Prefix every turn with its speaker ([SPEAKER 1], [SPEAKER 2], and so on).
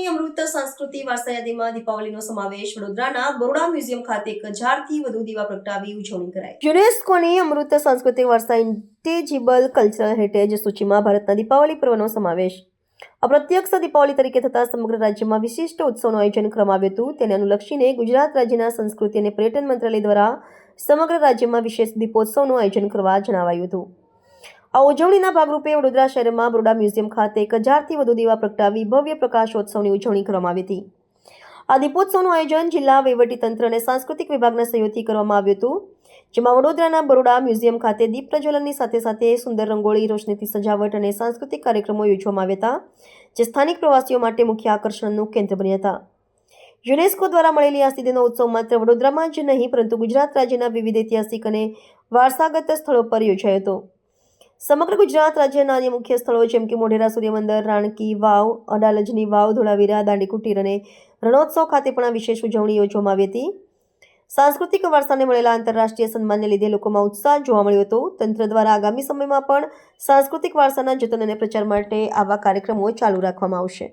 [SPEAKER 1] સાંસ્કૃતિક સંસ્કૃતિ વારસાયાદીમાં દીપાવલીનો સમાવેશ વડોદરાના બરોડા મ્યુઝિયમ ખાતે એક હજારથી વધુ દીવા પ્રગટાવી ઉજવણી કરાઈ. યુનેસ્કોની અમૃત સાંસ્કૃતિક વારસા ઇન્ટેજિબલ કલ્ચરલ હેરિટેજ સૂચિમાં ભારતના દીપાવલી પર્વનો સમાવેશ. અપ્રત્યક્ષ દીપાવલી તરીકે થતા સમગ્ર રાજ્યમાં વિશિષ્ટ ઉત્સવનું આયોજન કરવામાં આવ્યું હતું. તેને અનુલક્ષીને ગુજરાત રાજ્યના સંસ્કૃતિ અને પર્યટન મંત્રાલય દ્વારા સમગ્ર રાજ્યમાં વિશેષ દીપોત્સવનું આયોજન કરવા જણાવાયું હતું. આ ઉજવણીના ભાગરૂપે વડોદરા શહેરમાં બરોડા મ્યુઝિયમ ખાતે એક હજારથી વધુ દીવા પ્રગટાવી ભવ્ય પ્રકાશોત્સવની ઉજવણી કરવામાં આવી હતી. આ દીપોત્સવનું આયોજન જિલ્લા વહીવટીતંત્ર અને સાંસ્કૃતિક વિભાગના સહયોગથી કરવામાં આવ્યું હતું, જેમાં વડોદરાના બરોડા મ્યુઝિયમ ખાતે દીપ પ્રજ્વલનની સાથે સાથે સુંદર રંગોળી, રોશનીથી સજાવટ અને સાંસ્કૃતિક કાર્યક્રમો યોજવામાં આવ્યા હતા, જે સ્થાનિક પ્રવાસીઓ માટે મુખ્ય આકર્ષણનું કેન્દ્ર બન્યા હતા. યુનેસ્કો દ્વારા મળેલી આ સિદ્ધિનો ઉત્સવ માત્ર વડોદરામાં જ નહીં, પરંતુ ગુજરાત રાજ્યના વિવિધ ઐતિહાસિક અને વારસાગત સ્થળો પર યોજાયો હતો. સમગ્ર ગુજરાત રાજ્યના અન્ય મુખ્ય સ્થળો જેમ કે મોઢેરા સૂર્યમંદિર, રાણકી વાવ અડાલજની વાવ, ધોળાવીરા દાંડી કુટીર અને રણોત્સવ ખાતે પણ આ વિશેષ ઉજવણી યોજવામાં આવી હતી. સાંસ્કૃતિક વારસાને મળેલા આંતરરાષ્ટ્રીય સન્માનને લીધે લોકોમાં ઉત્સાહ જોવા મળ્યો હતો. તંત્ર દ્વારા આગામી સમયમાં પણ સાંસ્કૃતિક વારસાના જતન અને પ્રચાર માટે આવા કાર્યક્રમો ચાલુ રાખવામાં આવશે.